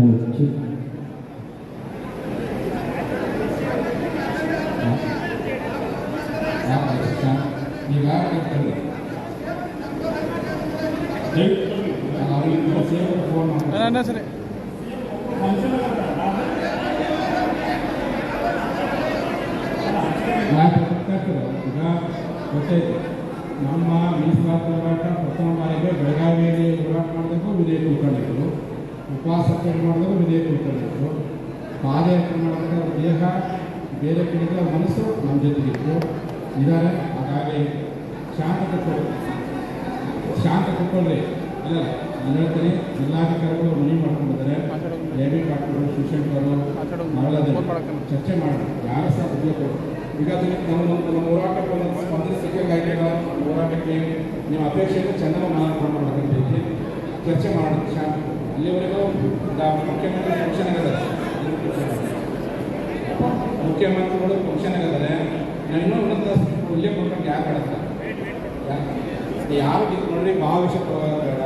ಕೂರ್ಚಿ ಈಗ ಕಟ್ಕೊಳ್ಳಿ. ಅವ್ರಿಗೆ ಸೇವಕರು ಫೋನ್ ಮಾಡ್ತಾರೆ ಅಣ್ಣ ಸರಿ ಯಾಕೆ ಗೊತ್ತಾಗ್ತದೆ ಈಗ ಗೊತ್ತೈತೆ ನಮ್ಮ ಮೀಸಲಾತಿ ಹೋರಾಟ ಪ್ರಥಮ ಬಾರಿಗೆ ಬೆಳಗಾವಿಯಲ್ಲಿ ಹೋರಾಟ ಮಾಡಿದಾಗ ವಿಧೇಯ ಉಳ್ಕೊಂಡಿದ್ರು ಸತ್ಯಾಗ್ರಹ ಮಾಡಿದಾಗ ವಿಧೇಯ ಉಳ್ಕೊಂಡಿದ್ರು ಪಾದಯಾತ್ರೆ ಮಾಡಿದಾಗ ಅವ್ರ ದೇಹ, ಬೇರೆ ಕಡೆಗೆ ಮನಸ್ಸು ನಮ್ಮ ಜೊತೆಗಿತ್ತು ಇದ್ದಾರೆ ಹಾಗಾಗಿ ಶಾಂತ ಕೊಟ್ಟರು ಶಾಂತ ಕೊಟ್ಕೊಳ್ರಿ ಇಲ್ಲ ನಾನು ಹೇಳ್ತೀನಿ, ಜಿಲ್ಲಾಧಿಕಾರಿಗಳು ಮನವಿ ಮಾಡ್ಕೊಂಡಿದ್ದಾರೆ. ದಯವಿಟ್ಟು ಡಾಕ್ಟರ್ ಶಿಕ್ಷಕರು ಮರಳದೆ. ಚರ್ಚೆ ಮಾಡಿ. ಯಾರು ಸಹ ಉದ್ಯೋಗ ಈಗ ನಮ್ಮ ನಮ್ಮ ಹೋರಾಟಕ್ಕೆ ಒಂದು ಸ್ಪಂದನೆ ಸಿಕ್ಕಾಗಿಲ್ಲ ಹೋರಾಟಕ್ಕೆ ನಿಮ್ಮ ಅಪೇಕ್ಷೆಯನ್ನು ಚೆನ್ನಾಗಿ ಮಾರಾಟ ಮಾಡಬೇಕಂತ ಚರ್ಚೆ ಮಾಡೋದು ಶಾಂತ ಅಲ್ಲಿವರೆಗೂ ಈಗ ಮುಖ್ಯಮಂತ್ರಿ ಫಂಕ್ಷನ್ ಆಗಿದ್ದಾರೆ ಮುಖ್ಯಮಂತ್ರಿಗಳು ಫಂಕ್ಷನ್ ಆಗಿದ್ದಾರೆ ನಾನು ಇನ್ನೂ ಉನ್ನತ ಉಲ್ಲೇಖ ಕೊಟ್ಟು ಯಾಕೆ ಮಾಡಲ್ಲ ಯಾವ ನೋಡ್ರಿ ಪ್ರವಾಹ ಬೇಡ.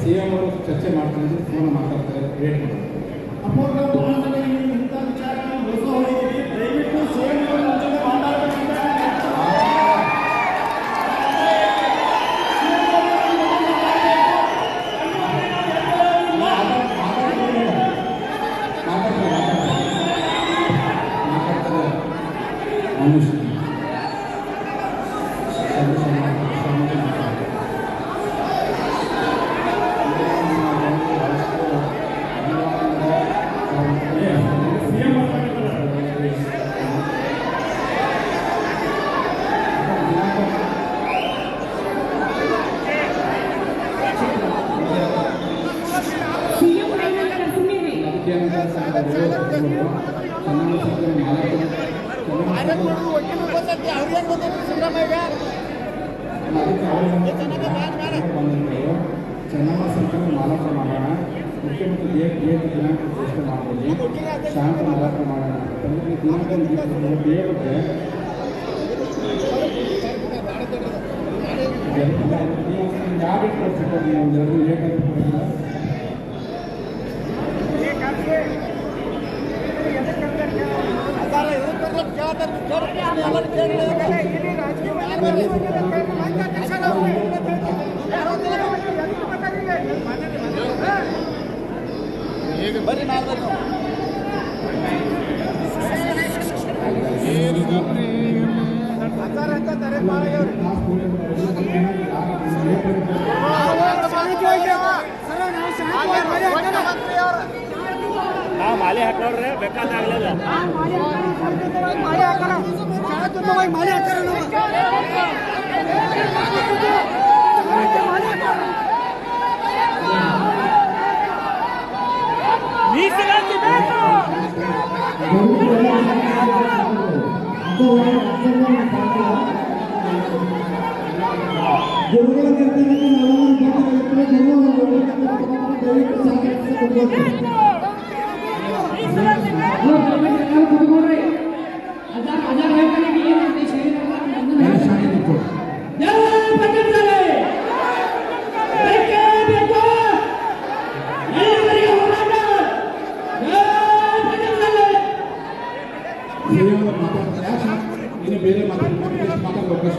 ಸಿ ಎಂ ಅವರು ಚರ್ಚೆ ಮಾಡ್ತಾರೆ ಫೋನ್ ಮಾತಾಡ್ತಾರೆ ವೇಟ್ ಮಾಡ್ತಾರೆ ಅಪೂರ್ವ ಶಾಂತ ಮಾರಾಟ ಮಾಡೋಣ ಯಾಕಂದ್ರೆ ದಿನಾಂಕ ದೇವಕ್ಕೆ ಯಾವ ಡೇಟ್ ಕೊಡ್ಬೇಕು ನೀವು ಒಂದು ಎರಡು ಲೇಟ್ ಅಂತ ಕೊಡೋದಿಲ್ಲ ನಾವು ಮಾಲೆ ಹಾಕೋರ್ರೆ ಬೇಕಾದಾಗಲಿಲ್ಲ ಮೀಸಲಾತಿ ಬೇಕು ಗುರುಗಳ ಕರ್ತವ್ಯಕ್ಕೆ ನಾವು ದಯವಿಟ್ಟು ಸಹಕರಿಸಬೇಕು ಸಿಎಂ ಮಾತಾಡ್ತಾರೆ ಯಾಕೆ ಇನ್ನು ಬೇರೆ ಮಾತಾಡ್ತಾರೆ ಮಾತಾಡೋ ಅವಕಾಶ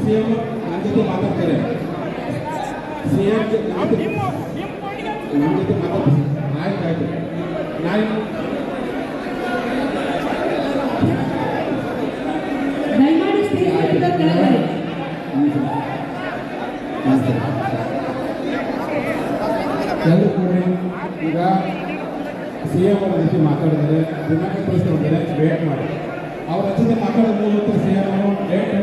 ಸಿಎಂ ನನ್ನ ಜೊತೆ ಮಾತಾಡ್ತಾರೆ ಸಿಎಂ ನಮ್ಮ ಜೊತೆ ಮಾತಾಡ್ತಾರೆ ಆಯ್ತು ಆಯ್ತು ಎಲ್ಲರೂ ಕೂಡ ಈಗ ಸಿ ಎಂ ಅವರ ಜೊತೆ ಮಾತಾಡಿದರೆ ದಿನಾಂಕ ತಿಳಿಸ್ತಾರೆ ವೇಟ್ ಮಾಡಿ ಅವ್ರ ಜೊತೆ ಮಾತಾಡೋ ಮೂಲಕ ಸಿ ಎಂ ಅವರು ಡೇಟು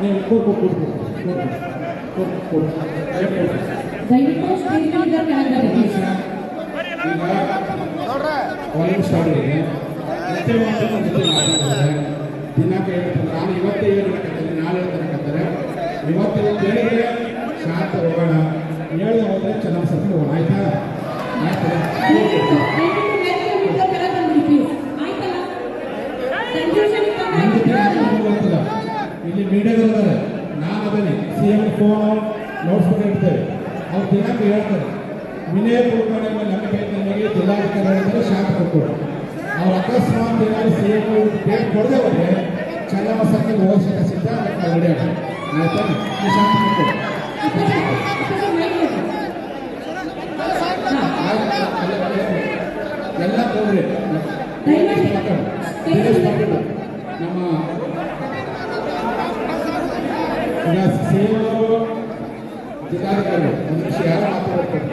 ನೀವು ಕೊಟ್ಟು ಕೊಟ್ಟು ದಯವಿಟ್ಟು ಕೆಳಗಡೆ ಮಾತಾಡ್ತಾರೆ ದಿನಾಂಕ ಹೇಳ್ತಾರೆ ನಾನು ಇವತ್ತೇ ನಾಳೆ ಹೇಳ್ತಾರೆ ಇವತ್ತು ಹೇಳಿದ್ರೆ ಶಾಂತ ಹೋಗೋಣ ಹೇಳ್ದೆ ಹೋದ್ರೆ ಚೆನ್ನಾಗಿ ಸತ್ತು ಹೋಗೋಣ ಆಯ್ತಾ ಇಲ್ಲಿ ಮೀಡಿಯಾದವ್ರು ಅದನ್ನೇ ಸಿ ಎಂ ಫೋನ್ ನೋಡ್ಸ್ಕೊಂಡು ಇರ್ತೇವೆ ಅವ್ರು ದಿನಾಂಕ ಹೇಳ್ತಾರೆ. ವಿನಯ ಕುಲಕರ್ಣಿ ನಂಬಿಕೆ ಇದ್ದ ನಿಮಗೆ ಜಿಲ್ಲಾಧಿಕಾರಿ ಹೇಳ್ತಾರೆ ಶಾಂತ ಕೊಟ್ಟರು. ಅವ್ರು ಅಕಸ್ಮಾತ್ ಏನಾದ್ರು ಸಿ ಎಂ ಡೇಟ್ ಕೊಡದೆ ಹೋದ್ರೆ ಸರ್ಕಲ್ ಹೋಗೋಕೆ ಸಿದ್ಧ ಅದಕ್ಕೆ ರೆಡಿ ಆಯ್ತಾ? ಶಾಂತ ಕೊಟ್ಟರು. ಎಲ್ಲ ಹೋಗ್ರಿ ದಯಮಾಡಿ. ದಿನೇಶ್ ಪಾಟೀಲ್ ನಮ್ಮ ಈಗ ಸೇವರು ಜಿಲ್ಲಾಧಿಕಾರಿ ಒಂದು ನಿಮಿಷ ಯಾರು ಮಾತಾಡ್ತಾರೆ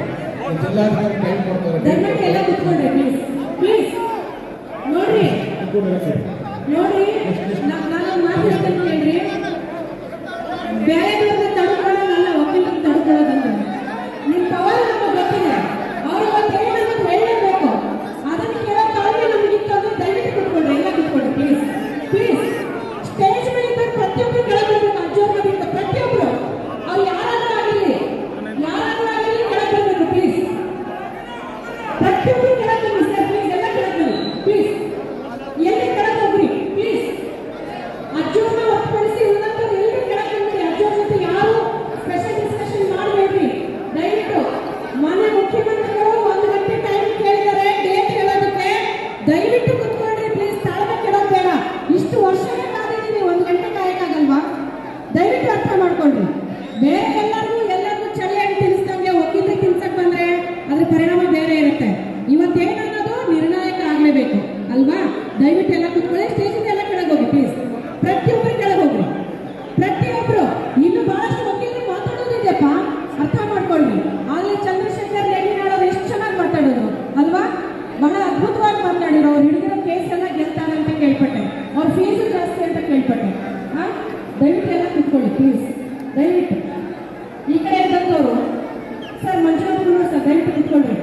ಕೊಡ್ತಾರೆ. ಎಲ್ಲ ಕೂತ್ಕೊಂಡ್ರಿ ಪ್ಲೀಸ್ ಪ್ಲೀಸ್ ನೋಡ್ರಿ. Thank you. ದಯವಿಟ್ಟು ಎಲ್ಲ ಕುತ್ಕೊಳ್ಳಿ ಸ್ಟೇಜಿಂದ ಎಲ್ಲ ಕೆಳಗೆ ಹೋಗಿ ಪ್ಲೀಸ್ ಪ್ರತಿಯೊಬ್ಬರು ಕೆಳಗೆ ಹೋಗ್ರಿ ಪ್ರತಿಯೊಬ್ರು ಇನ್ನು ಬಹಳಷ್ಟು ವಕೀಲರು ಮಾತಾಡೋದಿದೆಯಪ್ಪ ಅರ್ಥ ಮಾಡ್ಕೊಳ್ರಿ ಅಲ್ಲಿ ಚಂದ್ರಶೇಖರ್ ರೆಡ್ಡಿನಾಳವ್ರು ಎಷ್ಟು ಚೆನ್ನಾಗಿ ಮಾತಾಡೋದು ಅಲ್ವಾ ಬಹಳ ಅದ್ಭುತವಾಗಿ ಮಾತಾಡಿರೋ ಅವ್ರು ಹಿಡಿದಿರೋ ಕೇಸ್ ಎಲ್ಲ ಗೆಲ್ತಾರೆ ಅಂತ ಕೇಳ್ಪಟ್ಟೆ ಅವ್ರ ಫೀಸು ಜಾಸ್ತಿ ಅಂತ ಕೇಳ್ಪಟ್ಟೆ ಹಾ ದಯವಿಟ್ಟು ಎಲ್ಲ ಕುತ್ಕೊಳ್ಳಿ ಪ್ಲೀಸ್ ದಯವಿಟ್ಟು ಈ ಕಡೆ ಇದ್ದಂಥವ್ರು ಸರ್ ಮಂಜುನಾಥ್ ಕುಮಾರ್ ಸರ್ ದಯವಿಟ್ಟು ಕುತ್ಕೊಳ್ರಿ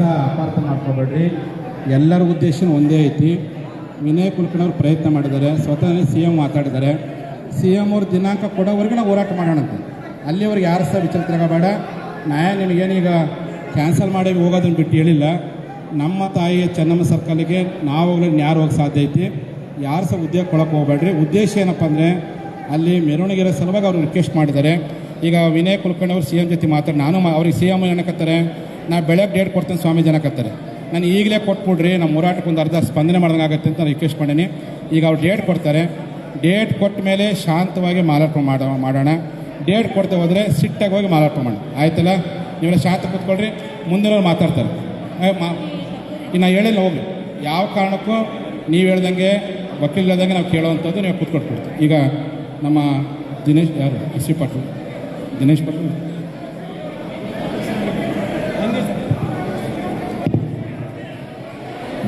ಸಹ ಅಪಾರ್ಥ ಮಾಡ್ಕೋಬೇಡ್ರಿ. ಎಲ್ಲರ ಉದ್ದೇಶ ಒಂದೇ ಐತಿ. ವಿನಯ್ ಕುಲಕರ್ಣಿ ಅವರು ಪ್ರಯತ್ನ ಮಾಡಿದ್ದಾರೆ. ಸ್ವತಃ ಸಿ ಎಂ ಮಾತಾಡಿದ್ದಾರೆ. ಸಿ ಎಂ ಅವ್ರ ದಿನಾಂಕ ಕೊಡೋವರೆಗೂ ನಾವು ಹೋರಾಟ ಮಾಡೋಣಂತೆ. ಅಲ್ಲಿವರೆಗೆ ಯಾರು ಸಹ ವಿಚಲಿತರಾಗಬೇಡ ನ್ಯಾಯ ನಿಮಗೇನೀಗ ಕ್ಯಾನ್ಸಲ್ ಮಾಡಿ ಹೋಗೋದನ್ನು ಬಿಟ್ಟು ಹೇಳಿಲ್ಲ. ನಮ್ಮ ತಾಯಿಯ ಚೆನ್ನಮ್ಮ ಸರ್ಕಲ್ಗೆ ನಾವು ಹೋಗ್ಲಿಕ್ಕೆ ಯಾರು ಹೋಗಕ್ಕೆ ಸಾಧ್ಯ ಐತಿ? ಯಾರು ಸಹ ಉದ್ಯೋಗ ಕೊಡೋಕೆ ಹೋಗಬೇಡ್ರಿ. ಉದ್ದೇಶ ಏನಪ್ಪ ಅಂದರೆ ಅಲ್ಲಿ ಮೆರವಣಿಗೆ ಇರೋ ಸಲುವಾಗಿ ಅವರು ರಿಕ್ವೆಸ್ಟ್ ಮಾಡಿದ್ದಾರೆ. ಈಗ ವಿನಯ್ ಕುಲಕರ್ಣಿ ಅವರು ಸಿ ಎಂ ಜೊತೆ ಮಾತಾಡಿ, ನಾನು ಅವ್ರಿಗೆ ಸಿ ಎಂ ಏನಕತ್ತಾರೆ? ನಾ ಬೆಳಗ್ಗೆ ಡೇಟ್ ಕೊಡ್ತೇನೆ ಸ್ವಾಮಿ ಜನಕ್ಕೆ ಅಂತಾರೆ ನಾನು ಈಗಲೇ ಕೊಟ್ಬಿಡ್ರಿ ನಮ್ಮ ಹೋರಾಟಕ್ಕೆ ಒಂದು ಅರ್ಧ ಸ್ಪಂದನೆ ಮಾಡ್ದಂಗೆ ಆಗುತ್ತೆ ಅಂತ ನಾನು ರಿಕ್ವೆಸ್ಟ್ ಮಾಡೀನಿ. ಈಗ ಅವ್ರು ಡೇಟ್ ಕೊಡ್ತಾರೆ. ಡೇಟ್ ಕೊಟ್ಟ ಮೇಲೆ ಶಾಂತವಾಗಿ ಮಾರಾಟ ಮಾಡ, ಮಾಡೋಣ. ಡೇಟ್ ಕೊಡ್ತಾ ಹೋದರೆ ಸಿಟ್ಟಾಗಿ ಹೋಗಿ ಮಾರಾಟ ಮಾಡೋಣ. ಆಯ್ತಲ್ಲ? ನೀವೆಲ್ಲ ಶಾಂತ ಕೂತ್ಕೊಳ್ರಿ. ಮುಂದಿನವ್ರು ಮಾತಾಡ್ತಾರೆ. ಇನ್ನು ಹೇಳಿಲ್ಲ ಹೋಗಿ ಯಾವ ಕಾರಣಕ್ಕೂ ನೀವು ಹೇಳ್ದಂಗೆ, ವಕೀಲ್ ಹೇಳ್ದಂಗೆ ನಾವು ಕೇಳೋವಂಥದ್ದು ನೀವು ಕೂತ್ಕೊಟ್ಬಿಡ್ತೀವಿ ಈಗ ನಮ್ಮ ದಿನೇಶ್, ಯಾರು? S C Patil. Dinesh Patil.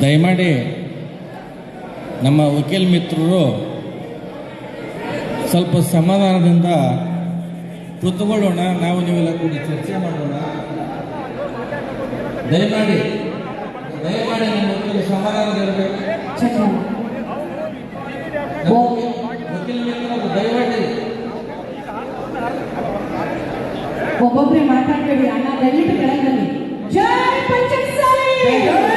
ದಯಮಾಡಿ ನಮ್ಮ ವಕೀಲ್ ಮಿತ್ರರು ಸ್ವಲ್ಪ ಸಮಾಧಾನದಿಂದ ಕುತ್ಕೊಳ್ಳೋಣ. ನಾವು ನೀವೆಲ್ಲ ಕೂಡಿ ಚರ್ಚೆ ಮಾಡೋಣ. ದಯಮಾಡಿ ದಯಮಾಡಿ ನಮ್ಮ ವಕೀಲ ನಮ್ಮ ವಕೀಲ- ಮಿತ್ರರು ದಯಮಾಡಿ. ಒಬ್ಬೊಬ್ರೆ ಮಾತಾಡ್ಬೇಡಿ. ಅಣ್ಣ ದಯವಿಟ್ಟು ಕೆಳಗಲ್ಲಿ ಜಯ ಜೈ ಪಂಚಸಾಲಿ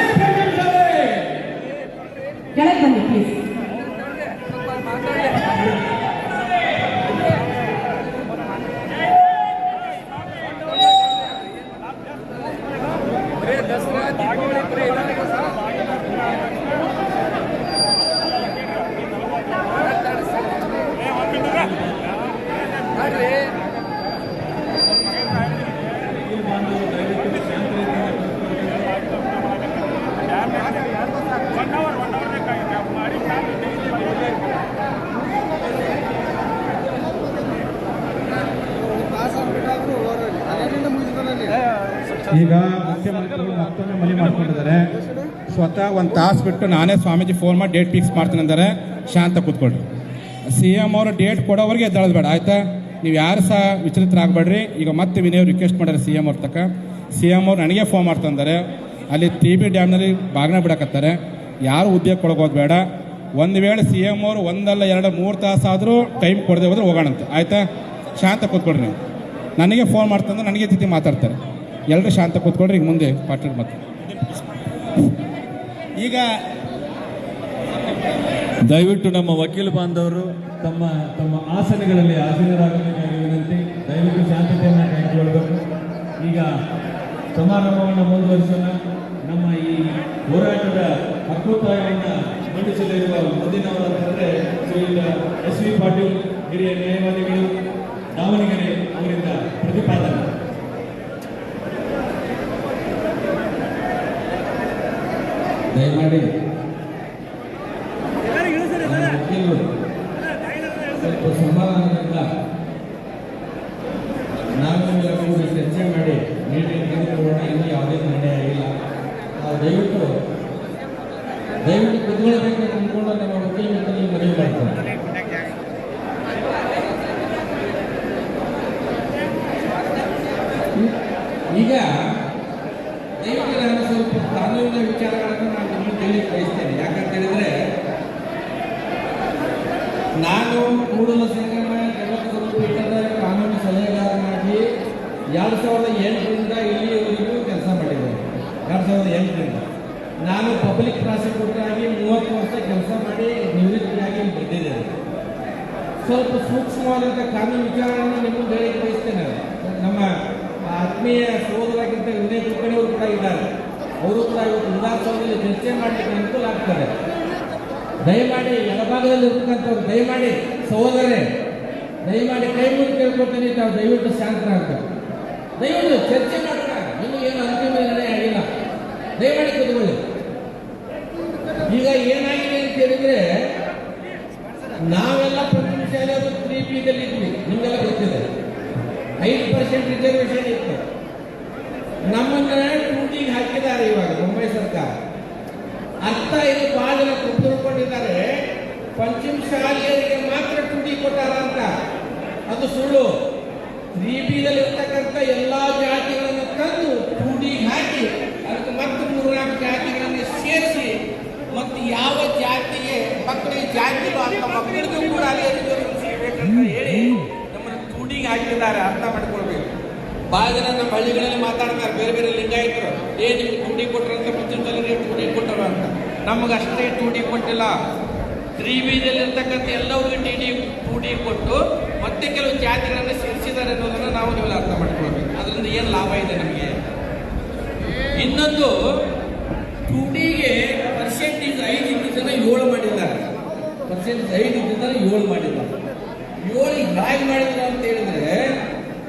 ಈಗ ಮುಖ್ಯಮಂತ್ರಿಗಳು ಮತ್ತೊಮ್ಮೆ ಮನೆ ಮಾಡ್ಕೊಂಡಿದ್ದಾರೆ. ಸ್ವತಃ ಒಂದು ತಾಸು ಬಿಟ್ಟು ನಾನೇ ಸ್ವಾಮೀಜಿ ಫೋನ್ ಮಾಡಿ ಡೇಟ್ ಫಿಕ್ಸ್ ಮಾಡ್ತೀನಿ ಅಂದರೆ. ಶಾಂತ ಕೂತ್ಕೊಳ್ರಿ. ಸಿ ಎಂ ಅವರು ಡೇಟ್ ಕೊಡೋವರೆಗೆ ಎದ್ದಾಳದ್ ಬೇಡ, ಆಯ್ತಾ? ನೀವು ಯಾರು ಸಹ ವಿಚಲಿತರಾಗಬೇಡ್ರಿ. ಈಗ ಮತ್ತೆ ವಿನಯ್ ರಿಕ್ವೆಸ್ಟ್ ಮಾಡ್ಯಾರ ಸಿ ಎಂ ಅವ್ರ ತಕ್ಕ ಸಿ ಎಂ ಅವ್ರು ನನಗೆ ಫೋನ್ ಮಾಡ್ತಂದರೆ ಅಲ್ಲಿ ಟಿ ಬಿ ಡ್ಯಾಮ್ನಲ್ಲಿ ಬಾಗಿನ ಬಿಡಕತ್ತಾರೆ. ಯಾರು ಉದ್ಯೋಗ ಕೊಡೋಕೆ ಬೇಡ ಒಂದು ವೇಳೆ ಸಿ ಎಂ ಅವರು ಒಂದಲ್ಲ ಎರಡು ಮೂರು ತಾಸಾದರೂ ಟೈಮ್ ಕೊಡದೆ ಹೋದ್ರೆ ಹೋಗೋಣಂತೆ. ಆಯ್ತಾ? ಶಾಂತ ಕೂತ್ಕೊಡ್ರಿ ನೀವು. ನನಗೆ ಫೋನ್ ಮಾಡ್ತಂದ್ರೆ ನನಗೆ ತಿಥಿ ಮಾತಾಡ್ತಾರೆ. ಎಲ್ಲರೂ ಶಾಂತ ಕೂತ್ಕೊಳ್ರಿ, ಈಗ ಮುಂದೆ ಪಾಠ ಮತ್ತೆ ಈಗ ದಯವಿಟ್ಟು ನಮ್ಮ ವಕೀಲ ಬಾಂಧವರು ತಮ್ಮ ತಮ್ಮ ಆಸನಗಳಲ್ಲಿ ಆಸೀನರಾಗಬೇಕಾಗಿ ವಿನಂತಿ. ದಯವಿಟ್ಟು ಶಾಂತತೆಯನ್ನು ಕಾಯ್ದುಕೊಳ್ಬೇಕು. ಈಗ ಸಮಾರಂಭವನ್ನು ಮುಂದುವರಿಸೋಣ. ನಮ್ಮ ಈ ಹೋರಾಟದ ಹಕ್ಕೊತ್ತಾಯವನ್ನು ಮಂಡಿಸಲಿರುವ ಮುಂದಿನವರಂತಂದರೆ ಶ್ರೀಯುತ ಎಸ್ ವಿ ಪಾಟೀಲ್, ಹಿರಿಯ ನ್ಯಾಯವಾದಿಗಳು, ದಾವಣಗೆರೆ ಅವರಿಂದ ಪ್ರತಿಪಾದನೆ. ದಯಮಾಡಿ ನಮ್ಮ ವಕೀಲರು ಸ್ವಲ್ಪ ಸಮಾಧಾನದಿಂದ ನಾವೆಲ್ಲ ಕೂಡಿ ಚರ್ಚೆ ಮಾಡಿ ನೀಟಿಗೆ ತೆಗೆದುಕೊಳ್ಳೋಣ ಇನ್ನೂ ಯಾವುದೇ ನಿರ್ಣಯ ಆಗಿಲ್ಲ ನಾವು ದಯವಿಟ್ಟು ದಯವಿಟ್ಟು ಕುತ್ಕೊಳ್ಬೇಕು ಅಂದ್ಕೊಂಡು ನಮ್ಮ ವಕೀಲ ಮಿತ್ರರಿಗೆ ಮನವಿ ಮಾಡ್ತಾರೆ ಈಗ ದಯವಿಟ್ಟು ನಾನು ಸ್ವಲ್ಪ ಕಾನೂನಿನ ವಿಚಾರಗಳನ್ನು ನಾನು ನಿಮಗೆ ಕೇಳಿ ಬಯಸ್ತೇನೆ ಯಾಕಂತ ಹೇಳಿದ್ರೆ ನಾನು ಕೂಡಲ ಸಂಗಮ ಜಗದ್ಗುರು ಪೀಠದ ಕಾನೂನು ಸಲಹೆಗಾರನಾಗಿ ಎರಡು ಸಾವಿರದ ಎಂಟರಿಂದ ಇಲ್ಲಿಯವರೆಗೂ ಕೆಲಸ ಮಾಡಿದ್ದೇನೆ ಎರಡು ಸಾವಿರದ ಎಂಟರಿಂದ ನಾನು ಪಬ್ಲಿಕ್ ಪ್ರಾಸಿಕ್ಯೂಟರ್ ಆಗಿ ಮೂವತ್ತು ವರ್ಷ ಕೆಲಸ ಮಾಡಿ ನಿವೃತ್ತಿಯಾಗಿ ಬಂದಿದ್ದಾರೆ. ಸ್ವಲ್ಪ ಸೂಕ್ಷ್ಮವಾದಂಥ ಕಾನೂನು ವಿಚಾರವನ್ನು ನಿಮಗೆ ಹೇಳಕ್ಕೆ ಬಯಸ್ತೇನೆ ನಮ್ಮ ಆತ್ಮೀಯ ಸಹೋದರಾಗಿದ್ದ ವಿನಯ್ ಕುಲಕರ್ಣಿ ಕೂಡ ಇದ್ದಾರೆ. ಅವರು ಕೂಡ ಇವತ್ತು ವಿಧಾನಸೌಧದಲ್ಲಿ ಚರ್ಚೆ ಮಾಡಲಿಕ್ಕೆ ಅನುಕೂಲ ಆಗ್ತಾರೆ ದಯಮಾಡಿ ಎಡಭಾಗದಲ್ಲಿ ಇರ್ತಕ್ಕಂಥವ್ರು, ದಯಮಾಡಿ ಸಹೋದರೇ ದಯಮಾಡಿ ಕೈ ಮುಂದೆ ಕೇಳ್ಕೊತೀನಿ ತಾವು ದಯವಿಟ್ಟು ಅಂತ ದಯವಿಟ್ಟು ಚರ್ಚೆ ಮಾಡೋಣ. ಇನ್ನೂ ಏನು ಅಂತಿಮ ನಿರ್ಣಯ ಆಗಿಲ್ಲ. ದಯಮಾಡಿ ಕೂತ್ಕೊಳ್ಳಿ. ಈಗ ಹೇಳಿದ್ರೆ ನಾವೆಲ್ಲ ಶಾಲೆಯವರು ತ್ರೀ ಪಿದಲ್ಲಿ ಇದ್ವಿ. ನಿಮ್ಗೆಲ್ಲ ಗೊತ್ತಿದೆ. ಐದು ಪರ್ಸೆಂಟ್ ರಿಸರ್ವೇಶನ್ ಇತ್ತು. ನಮ್ಮನ್ನ ಟೂಟಿಗೆ ಹಾಕಿದ್ದಾರೆ ಇವಾಗ ಮುಂಬೈ ಸರ್ಕಾರ. ಅರ್ಥ ಇದು ಬಹಳ ಜನ ಕುತ್ಕೊಂಡಿದ್ದಾರೆ ಪಂಚಮ ಶಾಲೆಯರಿಗೆ ಮಾತ್ರ ಟೂಟಿ ಕೊಟ್ಟಾರ ಅಂತ. ಅದು ಸುಳ್ಳು. ತ್ರೀ ಬಿದಲ್ಲಿ ಇರ್ತಕ್ಕಂಥ ಎಲ್ಲಾ ಜಾತಿಗಳನ್ನು ತಂದು ಟೂಟಿಗೆ ಹಾಕಿ ಭಾಳ ಜನ ನಮ್ಮ ಹಳ್ಳಿಗಳಲ್ಲಿ ಮಾತಾಡ್ತಾರೆ. ಬೇರೆ ಬೇರೆ ಲಿಂಗಾಯತರು. ಏ, ನಿಮ್ಗೆ ಟೂಡಿ ಅಂತ ಟೂ ಟೂಡಿ ಕೊಟ್ಟರು ಅಂತ. ನಮಗೆ ಅಷ್ಟೇ ಟೂಡಿ ಕೊಟ್ಟಿಲ್ಲ. ತ್ರೀ ಇರ್ತಕ್ಕಂಥ ಎಲ್ಲರಿಗೂ ಟಿ ಟೂಡಿ ಕೊಟ್ಟು ಮತ್ತೆ ಕೆಲವು ಜಾತಿಗಳನ್ನು ಸೇರಿಸಿದ್ದಾರೆ ಅನ್ನೋದನ್ನು ನಾವು ನೀವು ಅರ್ಥ ಮಾಡ್ಕೊಳ್ಬೇಕು. ಅದರಿಂದ ಏನು ಲಾಭ ಇದೆ ನಮಗೆ? ಇನ್ನೊಂದು, ಟೂಡಿಗೆ ಪರ್ಸೆಂಟೇಜ್ ಐದು ಜನ ಏಳು ಮಾಡಿದ್ದಾರೆ. ಪರ್ಸೆಂಟೇಜ್ ಐದು ಜನ ಏಳು ಮಾಡಿದ್ದಾರೆ. ಏಳು ಹೇಗೆ ಮಾಡಿದ್ರು ಅಂತ ಹೇಳಿದ್ರೆ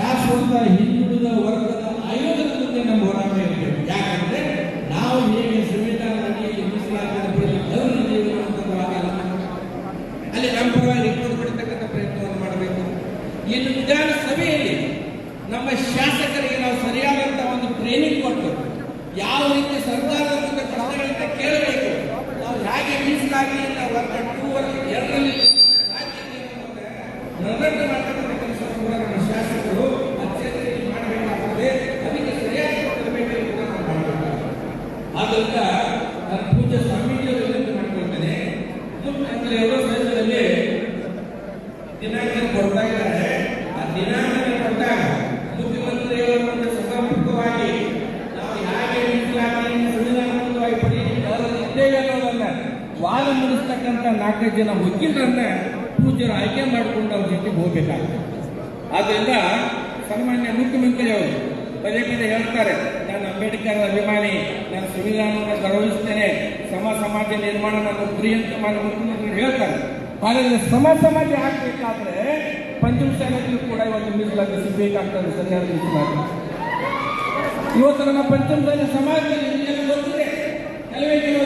ಶಾಶ್ವತ ಹಿಂದುಳಿದ ವರ್ಗದ ಆಯೋಗದ ಮುಂದೆ ನಮ್ಮ ಹೋರಾಟ ಇರಬೇಕು ಯಾಕಂದ್ರೆ ನಾವು ಹೇಗೆ ಸಂವಿಧಾನ ಅಡಿಯಲ್ಲಿ ಮೀಸಲಾತಿಯ ಬಗ್ಗೆ ಗೌರವಿದ್ದೀವಿ ಅನ್ನುವಂಥದ್ದು ಅಲ್ಲಿ ನಮ್ಮ ಪರವಾಗಿ ರಿಪೋರ್ಟ್ ಕೊಡ್ತಕ್ಕಂಥ ಪ್ರಯತ್ನವನ್ನು ಮಾಡಬೇಕು ಇನ್ನು ವಿಧಾನಸಭೆಯಲ್ಲಿ ನಮ್ಮ ಶಾಸಕರಿಗೆ ನಾವು ಸರಿಯಾದಂತಹ ಒಂದು ಟ್ರೈನಿಂಗ್ ಕೊಟ್ಟು ಯಾವ ರೀತಿ ಸರ್ಕಾರದ ಮುಂದೆ ಪ್ರಶ್ನೆಗಳನ್ನ ಕೇಳಬೇಕು ನಾವು ಹೇಗೆ ಮೀಸಲಾತಿಯಿಂದ ವರ್ಗ ಟೂ ವರ್ಗ ಎರಡರಲ್ಲಿ ನಡವಳಿಕೆ ಮಾಡ್ತಕ್ಕಂಥ ಕೆಲಸ ಕೂಡ ನಮ್ಮ ಶಾಸಕರು ಅತ್ಯಂತ ಮಾಡಬೇಕಾಗುತ್ತದೆ ಅದಕ್ಕೆ ಸರಿಯಾಗಿ ಕೊಡಬೇಕು ಎಂಬುದನ್ನು ನಾವು ಮಾಡಬೇಕಾಗುತ್ತದೆ ಆದ್ದರಿಂದ ನಾನು ಪೂಜೆ ಸ್ವಾಮೀಜಿಯವರು ವಿನಂತಿ ಮಾಡ್ಕೊಳ್ತೇನೆ. ಮುಖ್ಯಮಂತ್ರಿ ಅವರು ಸದನದಲ್ಲಿ ದಿನಾಂಕ ಕೊಡ್ತಾ ಇದ್ದಾರೆ. ಆ ದಿನಾಂಕ ಕೊಟ್ಟಾಗ ಮುಖ್ಯಮಂತ್ರಿಯವರ ಮುಂದೆ ಸಮರ್ಪಕವಾಗಿ ನಾವು ಹೇಗೆ ಮೀಸಲಾತಿಯನ್ನು ಸಂವಿಧಾನಬದ್ಧವಾಗಿ ಅನ್ನೋದನ್ನ ವಾದ ಮುಡಿಸ್ತಕ್ಕಂಥ ನಾಲ್ಕೈದು ಜನ ವಕೀಲರನ್ನ ಪೂಜ್ಯರು ಆಯ್ಕೆ ಮಾಡಿಕೊಂಡು ಅವ್ರ ಜೊತೆಗೆ ಹೋಗ್ಬೇಕಾಗ್ತದೆ. ಆದ್ದರಿಂದ ಸನ್ಮಾನ್ಯ ಮುಖ್ಯಮಂತ್ರಿಯವರು ಪದೇ ಪದೇ ಹೇಳ್ತಾರೆ ನಾನು ಅಂಬೇಡ್ಕರ್ ಅಭಿಮಾನಿ, ನಾನು ಸಂವಿಧಾನವನ್ನು ಗೌರವಿಸ್ತೇನೆ. ಸಮ ಸಮಾಜ ನಿರ್ಮಾಣ ನನ್ನ ಗುರಿ ಅಂತ ಮಾಡಬೇಕು ಮುಖ್ಯಮಂತ್ರಿಗಳು ಹೇಳ್ತಾರೆ. ಆದರೆ ಸಮ ಸಮಾಜ ಆಗ್ಬೇಕಾದ್ರೆ ಪಂಚಮ ಶಾಲೆಗಳು ಕೂಡ ಇವತ್ತು ಮೀಸಲಾತಿ ಸಿಗಬೇಕಾಗ್ತದೆ ಸರಿಯಾದ ಮೀಸಲಾತಿ ಇವತ್ತು ನಮ್ಮ ಪಂಚಮ ಶಾಲೆ ಸಮಾಜದಲ್ಲಿ ಕೆಲವೇ ಕೆಲವು